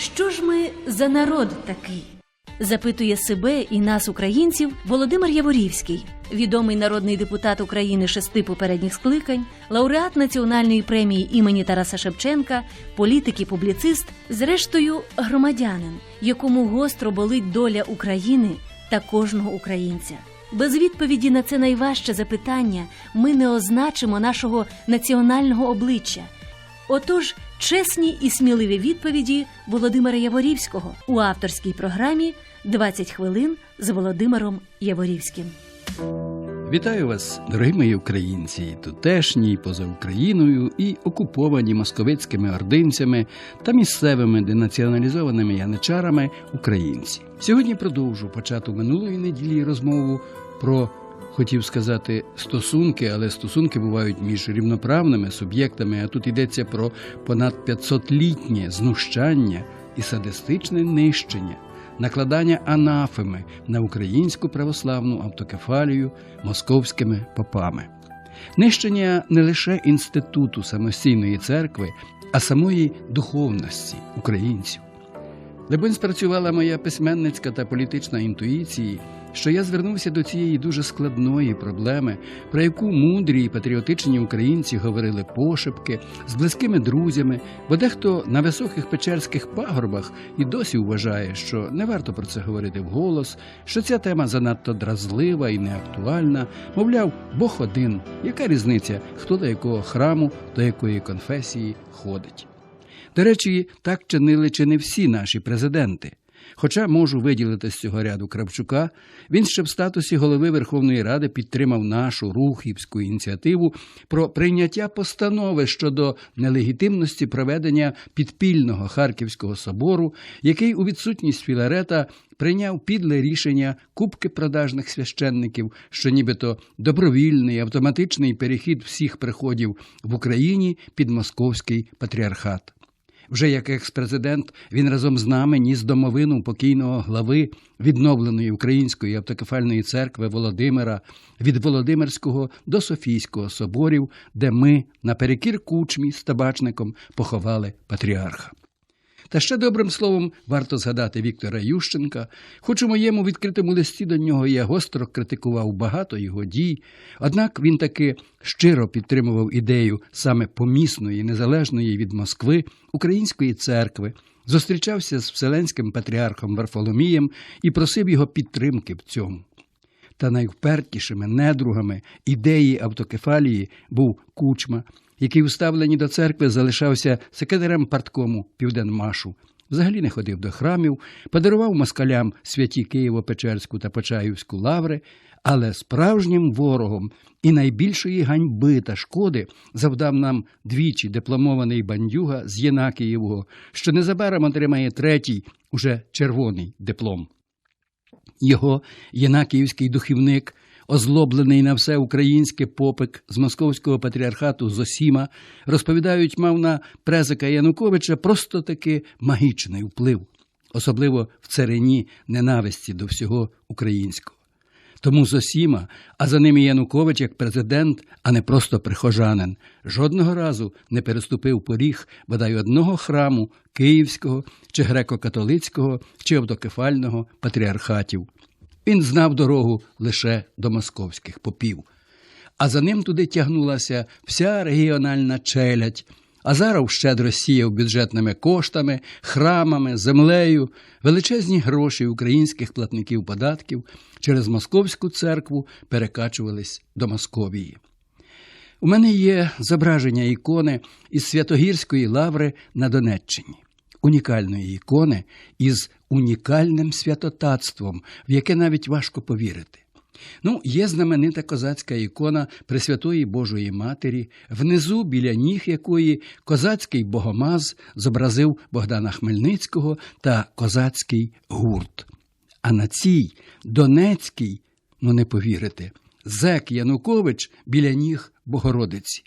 Що ж ми за народ такий? Запитує себе і нас, українців, Володимир Яворівський, відомий народний депутат України шести попередніх скликань, лауреат національної премії імені Тараса Шевченка, політик і публіцист, зрештою громадянин, якому гостро болить доля України та кожного українця. Без відповіді на це найважче запитання ми не означимо нашого національного обличчя. Отож, чесні і сміливі відповіді Володимира Яворівського у авторській програмі «20 хвилин з Володимиром Яворівським. Вітаю вас, дорогі мої українці, тутешні, поза Україною, і окуповані московицькими ординцями та місцевими денаціоналізованими яничарами українці. Сьогодні продовжу почату минулої неділі розмову про. Хотів сказати стосунки, але стосунки бувають між рівноправними суб'єктами, а тут йдеться про понад 500-літнє знущання і садистичне нищення, накладання анафеми на українську православну автокефалію московськими попами. Нищення не лише інституту самостійної церкви, а самої духовності українців. Лебонь спрацювала моя письменницька та політична інтуїції, що я звернувся до цієї дуже складної проблеми, про яку мудрі і патріотичні українці говорили пошепки з близькими друзями, бо дехто на високих печерських пагорбах і досі вважає, що не варто про це говорити вголос, що ця тема занадто дразлива і неактуальна. Мовляв, Бог один, яка різниця, хто до якого храму, до якої конфесії ходить. До речі, так чинили чи не всі наші президенти. Хоча можу виділити з цього ряду Кравчука, він ще в статусі голови Верховної Ради підтримав нашу рухівську ініціативу про прийняття постанови щодо нелегітимності проведення підпільного Харківського собору, який у відсутність Філарета прийняв підле рішення кубки продажних священників, що нібито добровільний автоматичний перехід всіх приходів в Україні під московський патріархат. Вже як екс-президент він разом з нами ніс домовину покійного глави відновленої української автокефальної церкви Володимира від Володимирського до Софійського соборів, де ми наперекір кучмі з табачником поховали патріарха. Та ще добрим словом варто згадати Віктора Ющенка, хоч у моєму відкритому листі до нього я гостро критикував багато його дій, однак він таки щиро підтримував ідею саме помісної, незалежної від Москви української церкви, зустрічався з Вселенським патріархом Варфоломієм і просив його підтримки в цьому. Та найвпертішими недругами ідеї автокефалії був кучма, який уставлені до церкви залишався секретарем парткому Південмашу, взагалі не ходив до храмів, подарував москалям святі Києво-Печерську та Почаївську лаври, але справжнім ворогом і найбільшої ганьби та шкоди завдав нам двічі дипломований бандюга з Єнакієвого, що незабаром отримає третій, уже червоний диплом. Його єнакіївський духівник, озлоблений на все українське попик з московського патріархату Зосіма, розповідають, мав на презика Януковича просто таки магічний вплив, особливо в царині ненависті до всього українського. Тому Зосіма, а за ним і Янукович як президент, а не просто прихожанин, жодного разу не переступив поріг бодай одного храму Київського чи греко-католицького чи автокефального патріархатів. Він знав дорогу лише до московських попів. А за ним туди тягнулася вся регіональна челядь. Азаров щедро сіяв бюджетними коштами, храмами, землею, величезні гроші українських платників податків через московську церкву перекачувались до Московії. У мене є зображення ікони із Святогірської лаври на Донеччині, унікальної ікони із унікальним святотатством, в яке навіть важко повірити. Ну, є знаменита козацька ікона Пресвятої Божої Матері, внизу біля ніг якої козацький богомаз зобразив Богдана Хмельницького та козацький гурт. А на цій Донецькій, ну не повірите, зек Янукович біля ніг Богородиці.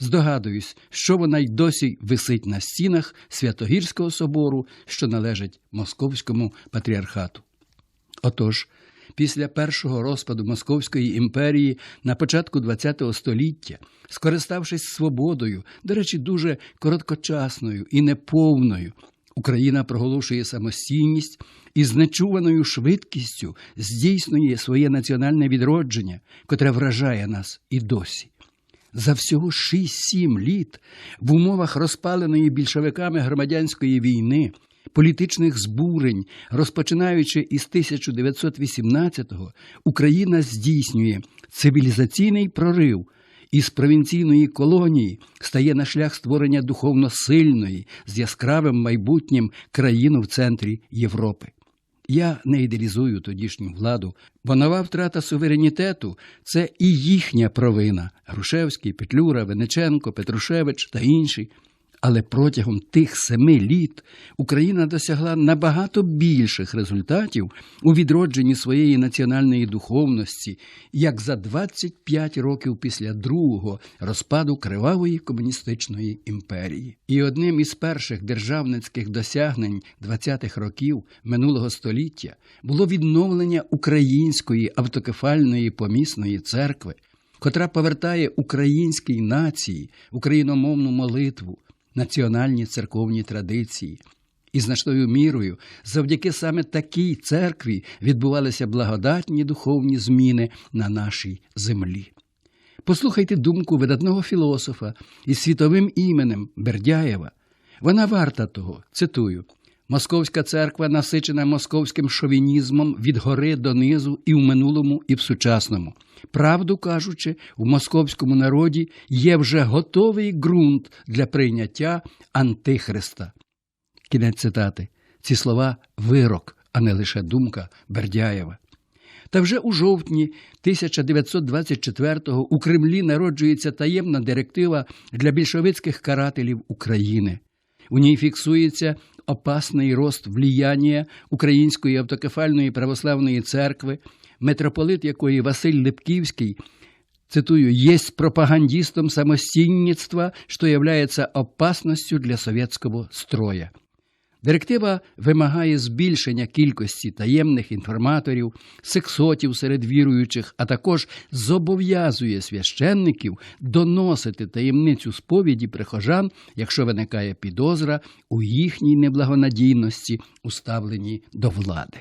Здогадуюсь, що вона й досі висить на стінах Святогірського собору, що належить Московському патріархату. Отож, після першого розпаду Московської імперії на початку ХХ століття, скориставшись свободою, до речі, дуже короткочасною і неповною, Україна проголошує самостійність і з нечуваною швидкістю здійснює своє національне відродження, котре вражає нас і досі. За всього 6-7 літ в умовах розпаленої більшовиками громадянської війни, політичних збурень, розпочинаючи із 1918-го, Україна здійснює цивілізаційний прорив із провінційної колонії стає на шлях створення духовно сильної з яскравим майбутнім країну в центрі Європи. Я не ідеалізую тодішню владу, бо нова втрата суверенітету це і їхня провина Грушевський, Петлюра, Венеченко, Петрушевич та інші. Але протягом тих семи літ Україна досягла набагато більших результатів у відродженні своєї національної духовності, як за 25 років після другого розпаду кривавої комуністичної імперії. І одним із перших державницьких досягнень 20-х років минулого століття було відновлення української автокефальної помісної церкви, котра повертає українській нації україномовну молитву національні церковні традиції. І значною мірою завдяки саме такій церкві відбувалися благодатні духовні зміни на нашій землі. Послухайте думку видатного філософа із світовим іменем Бердяєва. Вона варта того, цитую. Московська церква насичена московським шовінізмом від гори до низу і в минулому, і в сучасному. Правду кажучи, в московському народі є вже готовий ґрунт для прийняття Антихриста. Кінець цитати. Ці слова вирок, а не лише думка Бердяєва. Та вже у жовтні 1924-го у Кремлі народжується таємна директива для більшовицьких карателів України. У ній фіксується опасний рост влияння Української автокефальної православної церкви, митрополит якої Василь Липківський, цитую, «есть пропагандистом самостійництва, що являється опасностью для совєтського строя». Директива вимагає збільшення кількості таємних інформаторів, сексотів серед віруючих, а також зобов'язує священників доносити таємницю сповіді прихожан, якщо виникає підозра у їхній неблагонадійності, уставленій до влади.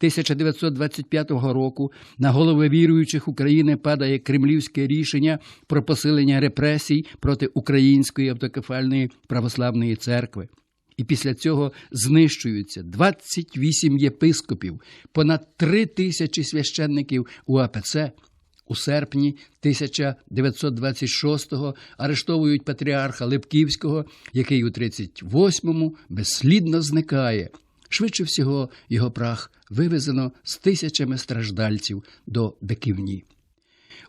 1925 року на голови віруючих України падає кремлівське рішення про посилення репресій проти Української автокефальної православної церкви. І після цього знищуються 28 єпископів, понад 3 тисячі священників у АПЦ. У серпні 1926-го арештовують патріарха Липківського, який у 38-му безслідно зникає. Швидше всього, його прах вивезено з тисячами страждальців до Беківні.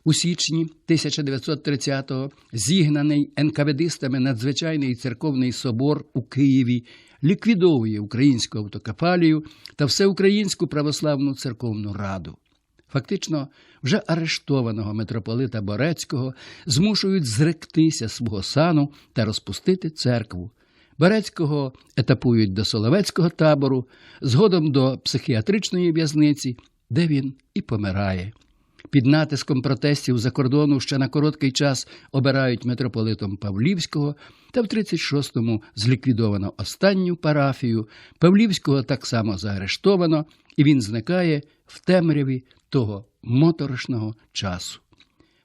У січні 1930-го зігнаний НКВДистами надзвичайний церковний собор у Києві ліквідовує українську автокефалію та всеукраїнську православну церковну раду. Фактично, вже арештованого митрополита Борецького змушують зректися свого сану та розпустити церкву. Борецького етапують до Соловецького табору, згодом до психіатричної в'язниці, де він і помирає. Під натиском протестів за кордону ще на короткий час обирають митрополитом Павлівського, та в 36-му зліквідовано останню парафію. Павлівського так само заарештовано, і він зникає в темряві того моторошного часу.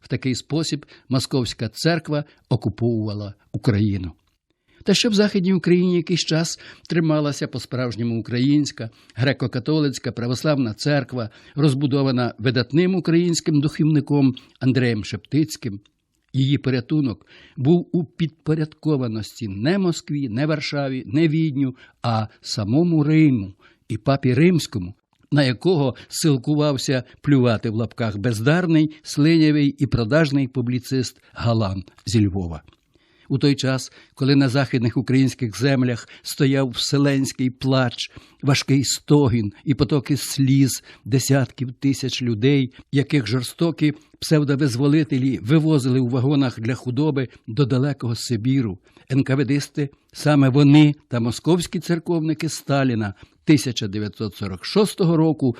В такий спосіб Московська церква окуповувала Україну. Та що в Західній Україні якийсь час трималася по-справжньому українська, греко-католицька православна церква, розбудована видатним українським духовником Андреєм Шептицьким. Її порятунок був у підпорядкованості не Москві, не Варшаві, не Відню, а самому Риму і папі Римському, на якого силкувався плювати в лапках бездарний, слинявий і продажний публіцист Галан зі Львова. У той час, коли на західних українських землях стояв вселенський плач, важкий стогін і потоки сліз десятків тисяч людей, яких жорстокі псевдовизволителі вивозили у вагонах для худоби до далекого Сибіру, НКВДисти, саме вони та московські церковники Сталіна 1946 року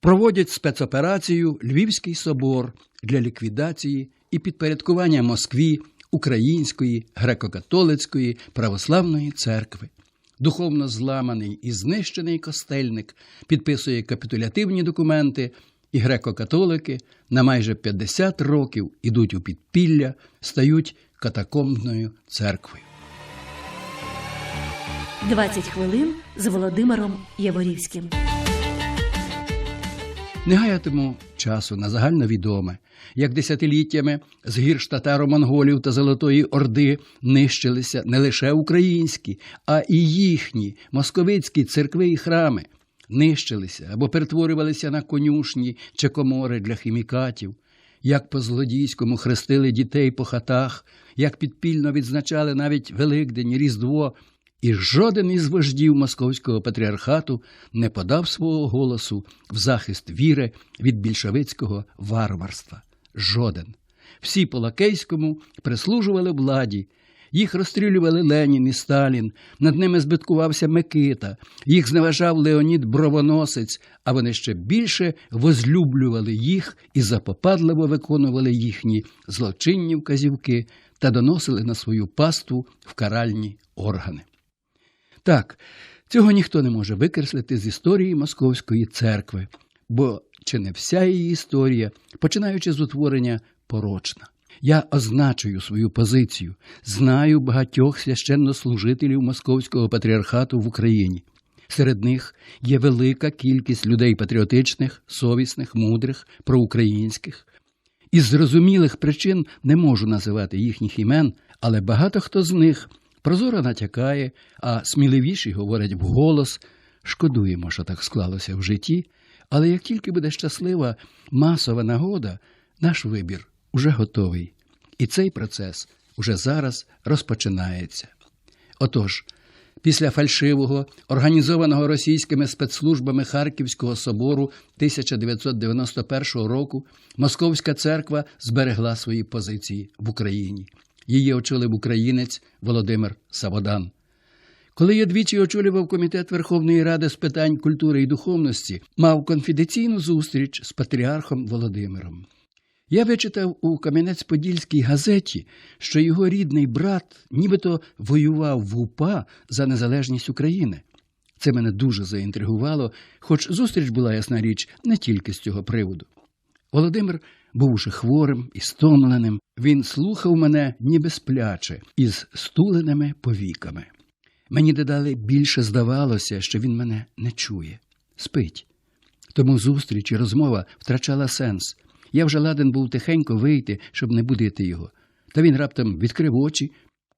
проводять спецоперацію Львівський собор для ліквідації і підпорядкування Москві Української греко-католицької православної церкви. духовно зламаний і знищений костельник підписує капітулятивні документи, і греко-католики на майже 50 років ідуть у підпілля, стають катакомбною церквою. 20 хвилин з Володимиром Яворівським. Не гаятиму часу на загальновідоме, як десятиліттями з гірш татаро-монголів та Золотої Орди нищилися не лише українські, а і їхні московицькі церкви і храми, нищилися або перетворювалися на конюшні чи комори для хімікатів, як по злодійському хрестили дітей по хатах, як підпільно відзначали навіть Великдень, Різдво, і жоден із вождів московського патріархату не подав свого голосу в захист віри від більшовицького варварства. Жоден. Всі по лакейському прислужували владі. Їх розстрілювали Ленін і Сталін, над ними збиткувався Микита, їх зневажав Леонід Бровоносець, а вони ще більше возлюблювали їх і запопадливо виконували їхні злочинні вказівки та доносили на свою паству в каральні органи. Так, цього ніхто не може викреслити з історії Московської церкви, бо чи не вся її історія, починаючи з утворення, порочна. Я означую свою позицію, знаю багатьох священнослужителів Московського патріархату в Україні. Серед них є велика кількість людей патріотичних, совісних, мудрих, проукраїнських. Із зрозумілих причин не можу називати їхніх імен, але багато хто з них прозоро натякає, а сміливіші говорять вголос. Шкодуємо, що так склалося в житті, але як тільки буде щаслива масова нагода, наш вибір уже готовий. І цей процес уже зараз розпочинається. Отож, після фальшивого, організованого російськими спецслужбами Харківського собору 1991 року Московська церква зберегла свої позиції в Україні. Її очолив українець Володимир Саводан. Коли я двічі очолював комітет Верховної Ради з питань культури і духовності, мав конфіденційну зустріч з патріархом Володимиром. Я вичитав у Кам'янець-Подільській газеті, що його рідний брат нібито воював в УПА за незалежність України. Це мене дуже заінтригувало, хоч зустріч була, ясна річ, не тільки з цього приводу. Володимир був уже хворим і стомленим. Він слухав мене ніби спляче, із стуленими повіками. Мені дедалі більше здавалося, що він мене не чує, спить. Тому зустріч і розмова втрачала сенс. Я вже ладен був тихенько вийти, щоб не будити його. Та він раптом відкрив очі,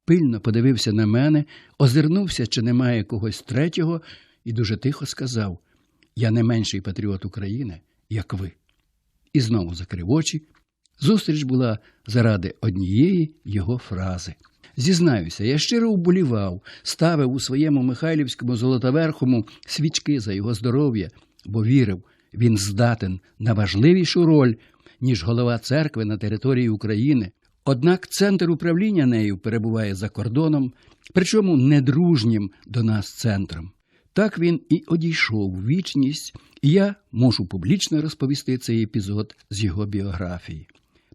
пильно подивився на мене, озирнувся, чи немає когось третього, і дуже тихо сказав: Я не менший патріот України, як ви. І знову закрив очі. Зустріч була заради однієї його фрази. Зізнаюся, я щиро вболівав, ставив у своєму Михайлівському золотоверхому свічки за його здоров'я, бо вірив, він здатен на важливішу роль, ніж голова церкви на території України. Однак центр управління нею перебуває за кордоном, причому недружнім до нас центром. Так він і одійшов в вічність, і я можу публічно розповісти цей епізод з його біографії.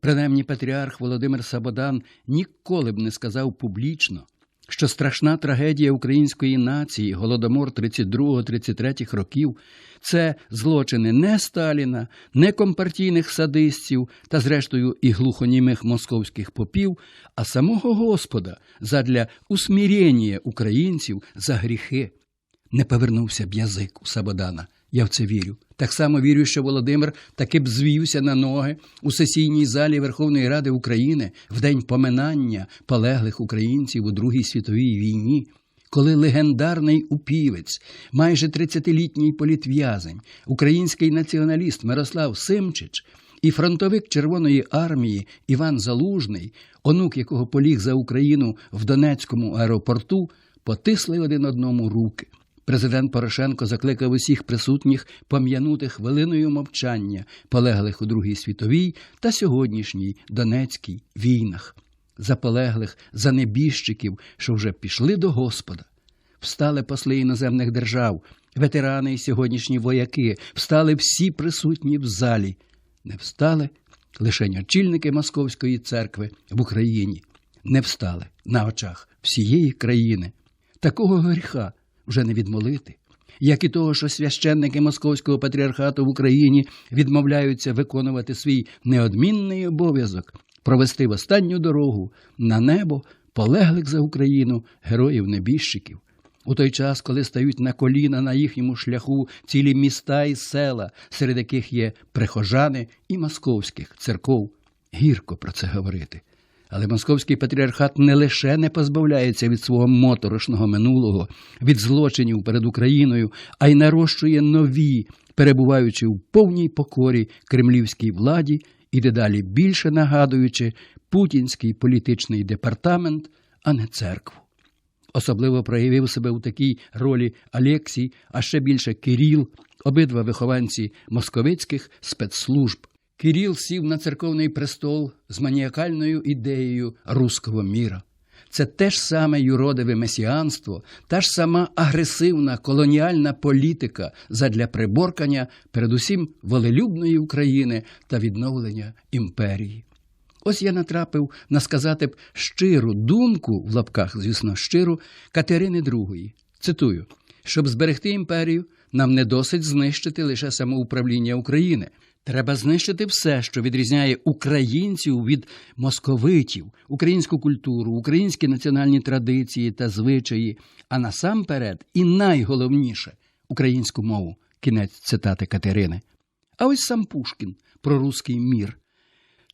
Принаймні патріарх Володимир Сабодан ніколи б не сказав публічно, що страшна трагедія української нації, голодомор 32-33 років, це злочини не Сталіна, не компартійних садистів та, зрештою, і глухонімих московських попів, а самого Господа задля усмірення українців за гріхи. Не повернувся б язик у Сабодана. Я в це вірю. Так само вірю, що Володимир таки б звівся на ноги у сесійній залі Верховної Ради України в день поминання полеглих українців у Другій світовій війні, коли легендарний упівець, майже 30-літній політв'язень, український націоналіст Мирослав Симчич і фронтовик Червоної армії Іван Залужний, онук якого поліг за Україну в Донецькому аеропорту, потисли один одному руки. Президент Порошенко закликав усіх присутніх пом'янути хвилиною мовчання полеглих у Другій світовій та сьогоднішній Донецькій війнах, за полеглих, за небіжчиків, що вже пішли до Господа. Встали посли іноземних держав, ветерани і сьогоднішні вояки, встали всі присутні в залі. Не встали лише очільники Московської церкви в Україні. Не встали на очах всієї країни. Такого гріха вже не відмолити. Як і того, що священники Московського патріархату в Україні відмовляються виконувати свій неодмінний обов'язок провести в останню дорогу на небо полеглих за Україну героїв-небіжчиків. У той час, коли стають на коліна на їхньому шляху цілі міста і села, серед яких є прихожани і московських церков, гірко про це говорити. Але московський патріархат не лише не позбавляється від свого моторошного минулого, від злочинів перед Україною, а й нарощує нові, перебуваючи в повній покорі кремлівській владі і дедалі більше нагадуючи путінський політичний департамент, а не церкву. Особливо проявив себе у такій ролі Алексій, а ще більше Кирил, обидва вихованці московицьких спецслужб. Кирил сів на церковний престол з маніакальною ідеєю руського міра. Це те ж саме юродиве месіанство, та ж сама агресивна колоніальна політика задля приборкання передусім волелюбної України та відновлення імперії. Ось я натрапив на сказати б щиру думку, в лапках, звісно, щиру, Катерини II. Цитую: щоб зберегти імперію, нам не досить знищити лише самоуправління України. Треба знищити все, що відрізняє українців від московитів, українську культуру, українські національні традиції та звичаї, а насамперед і найголовніше українську мову. Кінець цитати Катерини. А ось сам Пушкін про руський мір.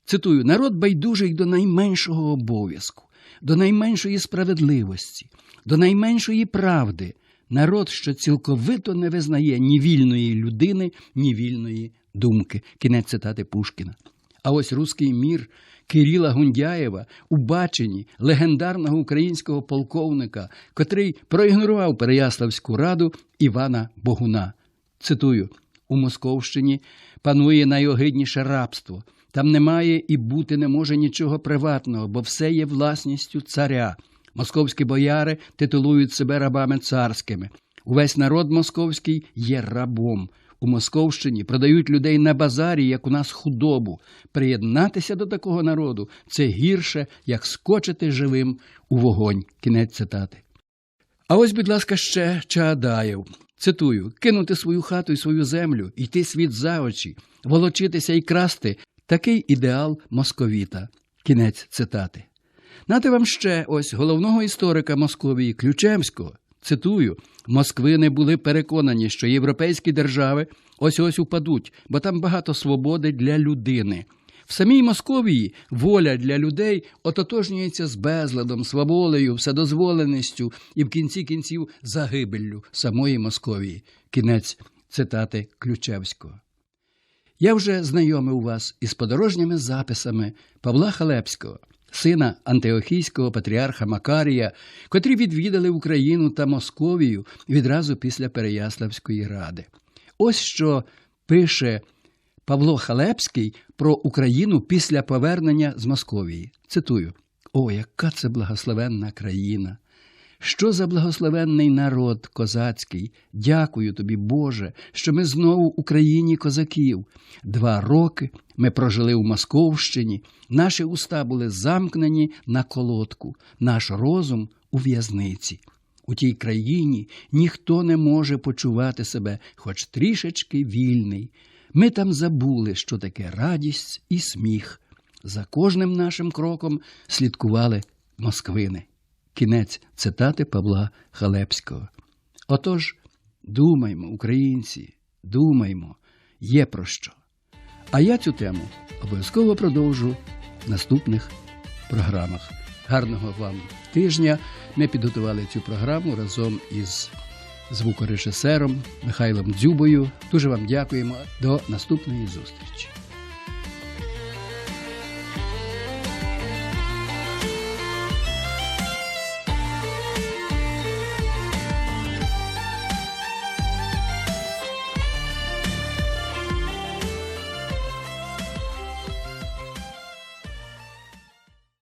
Цитую: народ байдужий до найменшого обов'язку, до найменшої справедливості, до найменшої правди. Народ, що цілковито не визнає ні вільної людини, ні вільної думки. Кінець цитати Пушкіна. А ось руський мір Кирила Гундяєва у баченні легендарного українського полковника, котрий проігнорував Переяславську раду Івана Богуна. Цитую: у Московщині панує найогидніше рабство. Там немає і бути не може нічого приватного, бо все є власністю царя. Московські бояри титулують себе рабами царськими. Увесь народ московський є рабом. У Московщині продають людей на базарі, як у нас худобу. Приєднатися до такого народу це гірше, як скочити живим у вогонь. Кінець цитати. А ось, будь ласка, ще Чаадаєв. Цитую: кинути свою хату і свою землю, йти світ за очі, волочитися і красти такий ідеал московіта. Кінець цитати. Нати вам ще ось головного історика Московії Ключевського. Цитую: Москвини були переконані, що європейські держави ось ось упадуть, бо там багато свободи для людини. В самій Московії воля для людей ототожнюється з безладом, сваволею, вседозволеністю і в кінці кінців загибеллю самої Московії. Кінець цитати Ключевського. Я вже знайомив вас із подорожніми записами Павла Халепського, сина антиохійського патріарха Макарія, котрі відвідали Україну та Московію відразу після Переяславської ради. Ось що пише Павло Халепський про Україну після повернення з Московії. Цитую: О, яка це благословенна країна! Що за благословенний народ козацький! Дякую тобі, Боже, що ми знову в Україні козаків. Два роки ми прожили в Московщині, наші уста були замкнені на колодку, наш розум у в'язниці. У тій країні ніхто не може почувати себе хоч трішечки вільний. Ми там забули, що таке радість і сміх. За кожним нашим кроком слідкували москвини. Кінець цитати Павла Халепського. Отож, думаймо, українці, думаймо, є про що. А я цю тему обов'язково продовжу в наступних програмах. Гарного вам тижня. Ми підготували цю програму разом із звукорежисером Михайлом Дзюбою. Дуже вам дякуємо. До наступної зустрічі.